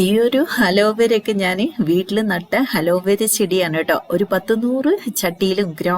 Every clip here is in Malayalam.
ഈ ഒരു അലോവേരയൊക്കെ ഞാൻ വീട്ടിൽ നട്ട അലോവേര ചെടിയാണ് കേട്ടോ. ഒരു പത്ത് നൂറ് ചട്ടിയിലും ഗ്രോ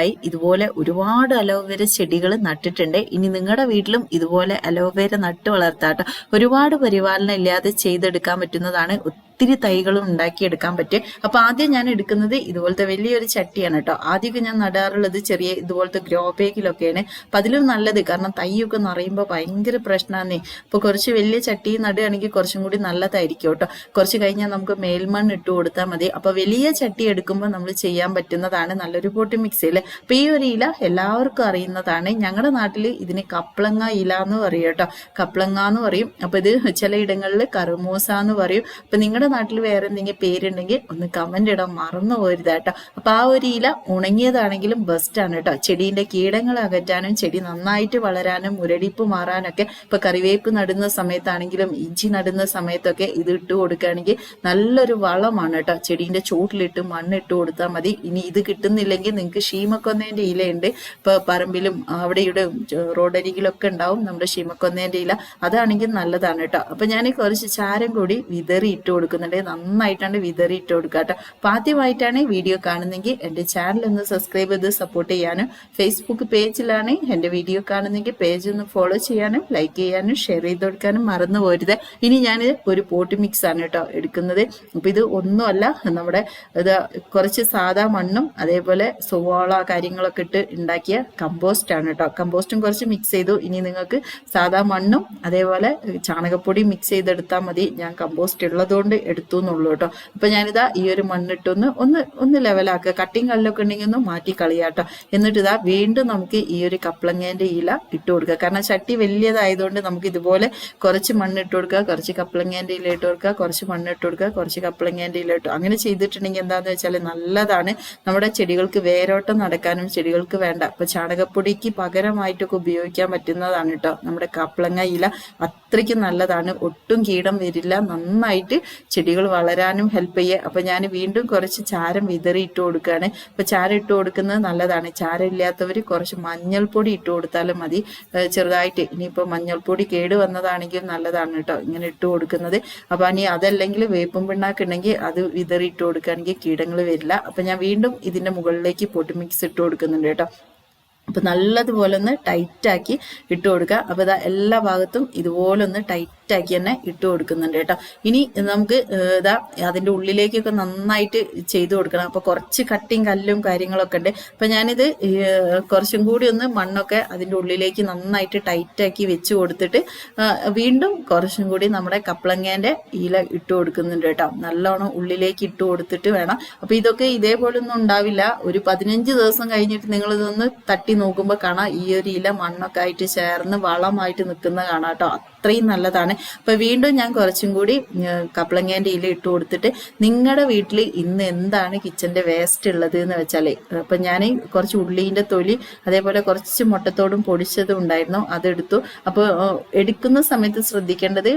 ആയി ഇതുപോലെ ഒരുപാട് അലോവേര ചെടികൾ നട്ടിട്ടുണ്ട്. ഇനി നിങ്ങളുടെ വീട്ടിലും ഇതുപോലെ അലോവേര നട്ട് വളർത്താട്ടോ. ഒരുപാട് പരിപാലനം ഇല്ലാതെ ചെയ്തെടുക്കാൻ പറ്റുന്നതാണ് ഒത്തിരി തൈകളും ഉണ്ടാക്കിയെടുക്കാൻ പറ്റും. അപ്പൊ ആദ്യം ഞാൻ എടുക്കുന്നത് ഇതുപോലത്തെ വലിയൊരു ചട്ടിയാണ് കേട്ടോ. ആദ്യമൊക്കെ ഞാൻ നടാറുള്ളത് ചെറിയ ഇതുപോലത്തെ ഗ്രോ ബാഗിലൊക്കെയാണ്. അപ്പൊ അതിലും നല്ലത്. കാരണം തൈയൊക്കെ നിറയുമ്പോൾ ഭയങ്കര പ്രശ്നമാണ് അപ്പൊ കുറച്ച് വലിയ ചട്ടി നടുകയാണെങ്കിൽ കുറച്ചും കൂടി നല്ലതായിരിക്കും കേട്ടോ. കുറച്ച് കഴിഞ്ഞാൽ നമുക്ക് മേൽമണ്ണ് ഇട്ട് കൊടുത്താൽ മതി. അപ്പൊ വലിയ ചട്ടി എടുക്കുമ്പോൾ നമ്മൾ ചെയ്യാൻ പറ്റുന്നതാണ് നല്ലൊരു പൊട്ടി മിക്സിയിൽ അപ്പൊ ഈ ഒരു ഇല എല്ലാവർക്കും അറിയുന്നതാണ്. ഞങ്ങളുടെ നാട്ടിൽ ഇതിന് കപ്ലങ്ങ ഇല എന്ന് പറയും കേട്ടോ. കപ്ലങ്ങ എന്ന് പറയും. അപ്പൊ ഇത് ചിലയിടങ്ങളിൽ കറുമൂസ എന്ന് പറയും. അപ്പൊ നിങ്ങളുടെ നാട്ടിൽ വേറെ എന്തെങ്കിലും പേരുണ്ടെങ്കിൽ ഒന്ന് കമന്റ് ഇടാൻ മറന്നു പോരുത് കേട്ടോ. അപ്പൊ ആ ഒരു ഇല ഉണങ്ങിയതാണെങ്കിലും ബെസ്റ്റ് ആണ് കേട്ടോ. ചെടീന്റെ കീടങ്ങൾ അകറ്റാനും ചെടി നന്നായിട്ട് വളരാനും മുരടിപ്പ് മാറാനൊക്കെ ഇപ്പൊ കറിവേപ്പ് നടുന്ന സമയത്താണെങ്കിലും ഇഞ്ചി നടുന്ന സമയത്തൊക്കെ ഇത് ഇട്ട് കൊടുക്കുകയാണെങ്കിൽ നല്ലൊരു വളമാണ് കേട്ടോ. ചെടീന്റെ ചൂട്ടിലിട്ട് മണ്ണിട്ട് കൊടുത്താൽ മതി. ഇനി ഇത് കിട്ടുന്നില്ലെങ്കിൽ നിങ്ങൾക്ക് ഷീമക്കൊന്നേന്റെ ഇലയുണ്ട്. ഇപ്പൊ പറമ്പിലും അവിടെ ഇവിടെ റോഡരികിലൊക്കെ ഉണ്ടാവും നമ്മുടെ ഷീമക്കൊന്നേന്റെ ഇല. അതാണെങ്കിൽ നല്ലതാണ് കേട്ടോ. അപ്പൊ ഞാൻ കുറച്ച് ചാരം കൂടി വിതറി ഇട്ട് കൊടുക്കുന്നുണ്ട് നന്നായിട്ടാണ് വിതറി ഇട്ട് കൊടുക്കുക കേട്ടോ. ആദ്യമായിട്ടാണ് വീഡിയോ കാണുന്നെങ്കിൽ എന്റെ ചാനൽ ഒന്ന് സബ്സ്ക്രൈബ് ചെയ്ത് സപ്പോർട്ട് ചെയ്യാനും ഫേസ്ബുക്ക് പേജിലാണ് എന്റെ വീഡിയോ കാണുന്നെങ്കിൽ പേജ് ഒന്ന് ഫോളോ ചെയ്യാനും ലൈക്ക് ചെയ്യാനും ഷെയർ ചെയ്ത് കൊടുക്കാനും മറന്നു പോരുത്. ഇനി ഞാൻ ഒരു പോട്ട് മിക്സ് ആണ് കേട്ടോ എടുക്കുന്നത്. അപ്പൊ ഇത് ഒന്നുമല്ല നമ്മുടെ ഇത് കുറച്ച് സാധാ മണ്ണും അതേപോലെ സുവാള കാര്യങ്ങളൊക്കെ ഇട്ട് ഉണ്ടാക്കിയ കമ്പോസ്റ്റ് ആണ് കേട്ടോ. കമ്പോസ്റ്റും കുറച്ച് മിക്സ് ചെയ്തു. ഇനി നിങ്ങൾക്ക് സാധാ മണ്ണും അതേപോലെ ചാണകപ്പൊടി മിക്സ് ചെയ്തെടുത്താൽ മതി. ഞാൻ കമ്പോസ്റ്റ് ഉള്ളതുകൊണ്ട് എടുത്തു എന്നുള്ളൂ കേട്ടോ. അപ്പൊ ഞാനിതാ ഈ ഒരു മണ്ണിട്ടൊന്ന് ഒന്ന് ഒന്ന് ലെവലാക്കുക കട്ടിങ് കല്ലൊക്കെ ഉണ്ടെങ്കിൽ ഒന്ന് മാറ്റി കളിയാട്ടോ എന്നിട്ട് ഇതാ വീണ്ടും നമുക്ക് ഈ ഒരു കപ്ലങ്ങേന്റെ ഇല ഇട്ട് കൊടുക്കുക. കാരണം ചട്ടി വലിയതായതുകൊണ്ട് നമുക്ക് ഇതുപോലെ കുറച്ച് മണ്ണ് ഇട്ട് കൊടുക്കുക കുറച്ച് കപ്ലങ്ങേന്റെ ഇല ഇട്ട് കൊടുക്കുക കുറച്ച് മണ്ണ് ഇട്ട് കൊടുക്കുക കുറച്ച് കപ്ലങ്ങേന്റെ ഇല ഇട്ടു അങ്ങനെ ചെയ്തിട്ടുണ്ടെങ്കിൽ എന്താന്ന് വെച്ചാൽ നല്ലതാണ്. നമ്മുടെ ചെടികൾക്ക് വേരോട്ടം നടക്കാനും ചെടികൾക്ക് വേണ്ട. അപ്പൊ ചാണകപ്പൊടിക്ക് പകരമായിട്ടൊക്കെ ഉപയോഗിക്കാൻ പറ്റുന്നതാണ് കേട്ടോ നമ്മുടെ കപ്ലങ്ങ ഇല. അത്രയ്ക്ക് നല്ലതാണ്. ഒട്ടും കീടം വരില്ല. നന്നായിട്ട് ചെടികൾ വളരാനും ഹെൽപ്പ് ചെയ്യുക അപ്പൊ ഞാൻ വീണ്ടും കുറച്ച് ചാരം വിതറി ഇട്ട് കൊടുക്കുകയാണ് ഇപ്പൊ ചാരം ഇട്ട് കൊടുക്കുന്നത് നല്ലതാണ്. ചാരം ഇല്ലാത്തവർ കുറച്ച് മഞ്ഞൾപ്പൊടി ഇട്ട് കൊടുത്താലും മതി. ചെറുതായിട്ട്. ഇനിയിപ്പോൾ മഞ്ഞൾപ്പൊടി കേട് വന്നതാണെങ്കിൽ നല്ലതാണ് കേട്ടോ. ഇങ്ങനെ ഇട്ട് കൊടുക്കുന്നത്. അപ്പൊ ഇനി അതല്ലെങ്കിൽ വേപ്പും പിണ്ണാക്ക് ഉണ്ടെങ്കിൽ അത് വിതറി ഇട്ട് കൊടുക്കുകയാണെങ്കിൽ കീടങ്ങൾ വരില്ല. അപ്പൊ ഞാൻ വീണ്ടും ഇതിന്റെ മുകളിലേക്ക് പൊട്ടി മിക്സ് ഇട്ട് കൊടുക്കുന്നുണ്ട് കേട്ടോ. അപ്പൊ നല്ലതുപോലെ ഒന്ന് ടൈറ്റ് ആക്കി ഇട്ട് കൊടുക്കുക അപ്പോൾ ഇതാ എല്ലാ ഭാഗത്തും ഇതുപോലെ ഒന്ന് ടൈറ്റ് ആക്കി തന്നെ ഇട്ട് കൊടുക്കുന്നുണ്ട് കേട്ടോ. ഇനി നമുക്ക് ഇതാ അതിന്റെ ഉള്ളിലേക്കൊക്കെ നന്നായിട്ട് ചെയ്തു കൊടുക്കണം. അപ്പോൾ കുറച്ച് കട്ടിങ് കല്ലും കാര്യങ്ങളൊക്കെ ഉണ്ട്. അപ്പം ഞാനിത് കുറച്ചും കൂടി ഒന്ന് മണ്ണൊക്കെ അതിന്റെ ഉള്ളിലേക്ക് നന്നായിട്ട് ടൈറ്റാക്കി വെച്ച് കൊടുത്തിട്ട് വീണ്ടും കുറച്ചും കൂടി നമ്മുടെ കപ്പളങ്ങേന്റെ ഇല ഇട്ട് കൊടുക്കുന്നുണ്ട് കേട്ടോ. നല്ലോണം ഉള്ളിലേക്ക് ഇട്ട് കൊടുത്തിട്ട് വേണം. അപ്പോൾ ഇതൊക്കെ ഇതേപോലെ ഒന്നും ഉണ്ടാവില്ല. ഒരു പതിനഞ്ച് ദിവസം കഴിഞ്ഞിട്ട് നിങ്ങളിതൊന്ന് തട്ടി നോക്കുമ്പോൾ കാണാം. ഈ ഒരു ഇല മണ്ണൊക്കെ ആയിട്ട് ചേർന്ന് വളമായിട്ട് നിൽക്കുന്ന കാണാം കേട്ടോ. അത്രയും നല്ലതാണ്. അപ്പൊ വീണ്ടും ഞാൻ കുറച്ചും കൂടി കപ്ലങ്ങേന്റെ ഇല ഇട്ട് കൊടുത്തിട്ട് നിങ്ങളുടെ വീട്ടിൽ ഇന്ന് എന്താണ് കിച്ചന്റെ വേസ്റ്റ് ഉള്ളത് എന്ന് വെച്ചാലേ അപ്പൊ ഞാൻ കുറച്ച് ഉള്ളീന്റെ തൊലി അതേപോലെ കുറച്ച് മുട്ടത്തോടും പൊടിച്ചതും ഉണ്ടായിരുന്നു അതെടുത്തു. അപ്പോൾ എടുക്കുന്ന സമയത്ത് ശ്രദ്ധിക്കേണ്ടത്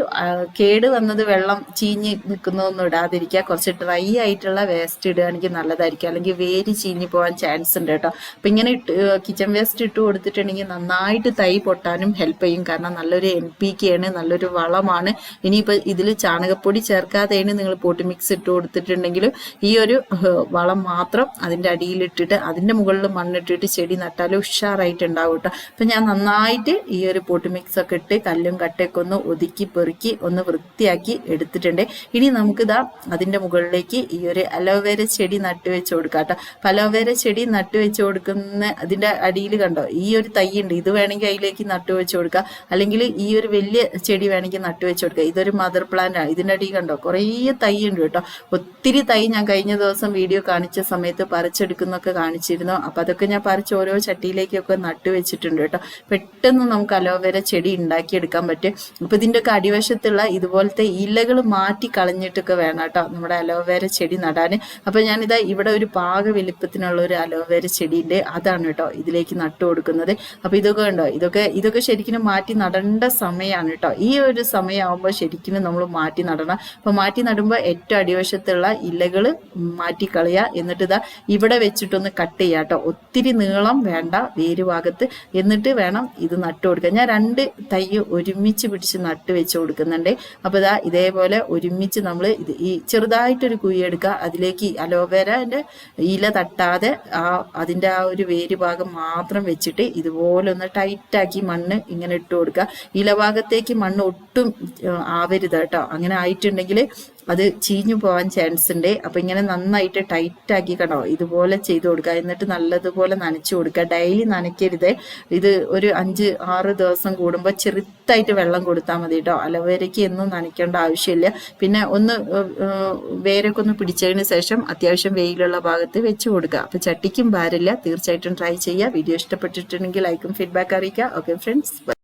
കേട് വന്നത് വെള്ളം ചീഞ്ഞ് നിൽക്കുന്നൊന്നും ഇടാതിരിക്കുക. കുറച്ച് ഡ്രൈ ആയിട്ടുള്ള വേസ്റ്റ് ഇടുകയാണെങ്കിൽ നല്ലതായിരിക്കും. അല്ലെങ്കിൽ വേര് ചീഞ്ഞ് പോകാൻ ചാൻസ് ഉണ്ട് കേട്ടോ. അപ്പൊ ഇങ്ങനെ ഇട്ട് കിച്ചൺ വേസ്റ്റ് ഇട്ട് കൊടുത്തിട്ടുണ്ടെങ്കിൽ നന്നായിട്ട് തൈ പൊട്ടാനും ഹെൽപ്പ് ചെയ്യും. കാരണം നല്ലൊരു എൻ പി കെ ആണ് നല്ലൊരു വളമാണ്. ഇനിയിപ്പോൾ ഇതിൽ ചാണകപ്പൊടി ചേർക്കാതെയാണ് നിങ്ങൾ പോട്ടി മിക്സ് ഇട്ട് കൊടുത്തിട്ടുണ്ടെങ്കിലും ഈ ഒരു വളം മാത്രം അതിന്റെ അടിയിലിട്ടിട്ട് അതിന്റെ മുകളിൽ മണ്ണിട്ടിട്ട് ചെടി നട്ടാലും ഉഷാറായിട്ട് ഉണ്ടാവും കേട്ടോ അപ്പം ഞാൻ നന്നായിട്ട് ഈ ഒരു പോട്ടി മിക്സ് ഒക്കെ ഇട്ട് കല്ലും കട്ടയൊക്കെ ഒന്ന് ഒതുക്കി പെറുക്കി ഒന്ന് വൃത്തിയാക്കി എടുത്തിട്ടുണ്ട്. ഇനി നമുക്കിതാ അതിന്റെ മുകളിലേക്ക് ഈ ഒരു അലോവേര ചെടി നട്ടു വെച്ച് കൊടുക്കാം കേട്ടോ അപ്പം അലോവേര ചെടി നട്ടു വെച്ച് കൊടുക്കുന്ന അതിന്റെ അടിയിൽ കണ്ടോ? ഈ ഒരു തൈ ഉണ്ട്. ഇത് വേണമെങ്കിൽ അതിലേക്ക് നട്ടു വെച്ച് കൊടുക്കാം. അല്ലെങ്കിൽ ഈ ഒരു വലിയ ചെടി വേണമെങ്കിൽ നട്ടു വെച്ച് കൊടുക്കുക. ഇതൊരു മദർ പ്ലാന്റ് ആണ്. ഇതിന്റെ അടി കണ്ടോ? കുറേ തൈ ഉണ്ട് കേട്ടോ. ഒത്തിരി തൈ ഞാൻ കഴിഞ്ഞ ദിവസം വീഡിയോ കാണിച്ച സമയത്ത് പറിച്ചെടുക്കുന്നൊക്കെ കാണിച്ചിരുന്നു. അപ്പം അതൊക്കെ ഞാൻ പറിച്ച് ഓരോ ചട്ടിയിലേക്കൊക്കെ നട്ടു വെച്ചിട്ടുണ്ട് കേട്ടോ. പെട്ടെന്ന് നമുക്ക് അലോവേര ചെടി ഉണ്ടാക്കിയെടുക്കാൻ പറ്റും. അപ്പം ഇതിന്റെ ഒക്കെ അടിവശത്തുള്ള ഇതുപോലത്തെ ഇലകൾ മാറ്റി കളഞ്ഞിട്ടൊക്കെ വേണം കേട്ടോ നമ്മുടെ അലോവേര ചെടി നടാൻ അപ്പം ഞാനിതാ ഇവിടെ ഒരു പാക വലിപ്പത്തിനുള്ള ഒരു അലോവേര ചെടിയുണ്ട്. അതാണ് കേട്ടോ ഇതിലേക്ക് നട്ടു കൊടുക്കുന്നത്. അപ്പം ഇതൊക്കെ ഉണ്ടോ ഇതൊക്കെ ഇതൊക്കെ ശരിക്കും മാറ്റി നടേണ്ട സമയമാണ് കേട്ടോ. ഈ ഒരു സമയമാകുമ്പോൾ ശരിക്കും നമ്മൾ മാറ്റി നടണം. അപ്പൊ മാറ്റി നടുമ്പോൾ ഏറ്റവും അടിവശത്തുള്ള ഇലകൾ മാറ്റി കളയുക എന്നിട്ട് ഇതാ ഇവിടെ വെച്ചിട്ടൊന്ന് കട്ട് ചെയ്യുക കേട്ടോ ഒത്തിരി നീളം വേണ്ട വേര് ഭാഗത്ത്. എന്നിട്ട് വേണം ഇത് നട്ടു കൊടുക്കുക ഞാൻ രണ്ട് തൈ ഒരുമിച്ച് പിടിച്ച് നട്ട് വെച്ച് കൊടുക്കുന്നുണ്ട്. അപ്പൊ ഇതാ ഇതേപോലെ ഒരുമിച്ച് നമ്മൾ ഇത് ഈ ചെറുതായിട്ടൊരു കുഴി എടുക്കുക അതിലേക്ക് അലോവേരന്റെ ഇല തട്ടാതെ ആ അതിന്റെ ആ ഒരു വേര് ഭാഗം മാത്രം വെച്ചിട്ട് ഇതുപോലെ ഒന്ന് ടൈറ്റാക്കി മണ്ണ് ഇങ്ങനെ ഇട്ട് കൊടുക്കുക ഇലഭാഗത്തേക്ക് മണ്ണ് ഒട്ടും ഏഹ്, ആവരുത് കേട്ടോ. അങ്ങനെ ആയിട്ടുണ്ടെങ്കിൽ അത് ചീഞ്ഞു പോകാൻ ചാൻസ് ഉണ്ട് അപ്പൊ ഇങ്ങനെ നന്നായിട്ട് ടൈറ്റ് ആക്കി കണ്ടോ ഇതുപോലെ ചെയ്ത് കൊടുക്കുക എന്നിട്ട് നല്ലതുപോലെ നനച്ചു കൊടുക്കുക ഡെയിലി നനയ്ക്കരുത്. ഇത് ഒരു അഞ്ച് ആറ് ദിവസം കൂടുമ്പോൾ ചെറുത്തായിട്ട് വെള്ളം കൊടുത്താൽ മതി കേട്ടോ. അലവേരയ്ക്ക് എന്നും നനയ്ക്കേണ്ട ആവശ്യമില്ല. പിന്നെ ഒന്ന് വേരൊക്കെ ഒന്ന് പിടിച്ചതിന് ശേഷം അത്യാവശ്യം വെയിലുള്ള ഭാഗത്ത് വെച്ച് കൊടുക്കുക അപ്പൊ ചട്ടിക്കും ഭാരമില്ല. തീർച്ചയായിട്ടും ട്രൈ ചെയ്യുക വീഡിയോ ഇഷ്ടപ്പെട്ടിട്ടുണ്ടെങ്കിൽ ലൈക്കും ഫീഡ്ബാക്ക് അറിയിക്കുക ഓക്കെ ഫ്രണ്ട്സ്